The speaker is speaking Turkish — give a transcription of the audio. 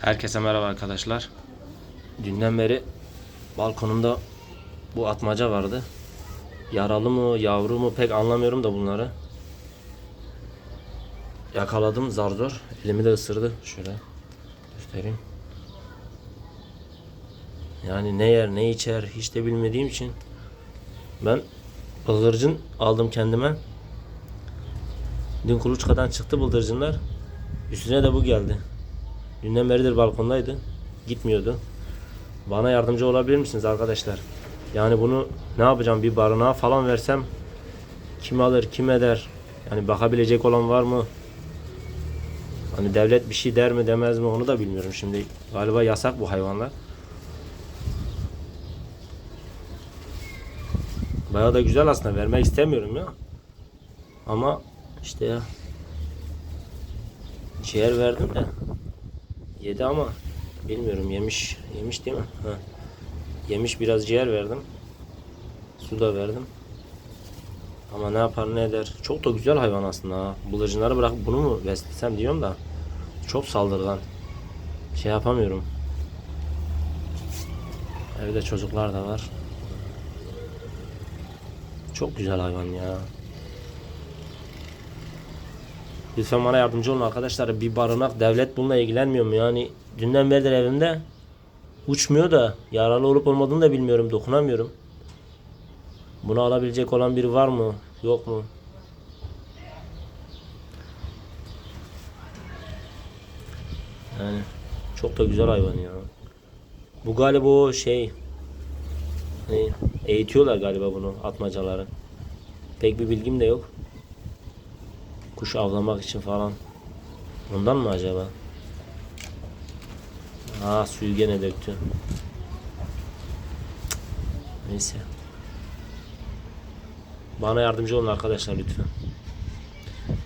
Herkese merhaba arkadaşlar. Dünden beri balkonumda bu atmaca vardı. Yaralı mı, yavru mu pek anlamıyorum da bunları. Yakaladım zar zor. Elimi de ısırdı. Şöyle göstereyim. Yani ne yer ne içer hiç de bilmediğim için ben bıldırcın aldım kendime. Dün kuluçkadan çıktı bıldırcınlar. Üstüne de bu geldi. Dünden beridir balkondaydı. Gitmiyordu. Bana yardımcı olabilir misiniz arkadaşlar? Yani bunu ne yapacağım? Bir barınağa falan versem kim alır, kim eder? Yani bakabilecek olan var mı? Hani devlet bir şey der mi demez mi onu da bilmiyorum şimdi. Galiba yasak bu hayvanlar. Bayağı da güzel aslında vermek istemiyorum ya. Ama işte ya. Ciğer verdim de. Yedi ama bilmiyorum yemiş yemiş değil mi? Ha. Yemiş biraz ciğer verdim. Su da verdim. Ama ne yapar ne eder. Çok da güzel hayvan aslında ha. Bıldırcınları bırakıp bunu mu beslesem diyorum da. Çok saldırgan. Şey yapamıyorum. Evde çocuklar da var. Çok güzel hayvan ya. Lütfen bana yardımcı olun arkadaşlar. Bir barınak devlet bununla ilgilenmiyor mu? Yani dünden beridir evimde uçmuyor da yaralı olup olmadığını da bilmiyorum. Dokunamıyorum. Bunu alabilecek olan biri var mı? Yok mu? Yani çok da güzel hayvan ya. Bu galiba o şey hani eğitiyorlar galiba bunu atmacaları. Pek bir bilgim de yok. Kuş avlamak için falan. Ondan mı acaba? Aa suyu gene döktü. Neyse. Bana yardımcı olun arkadaşlar lütfen.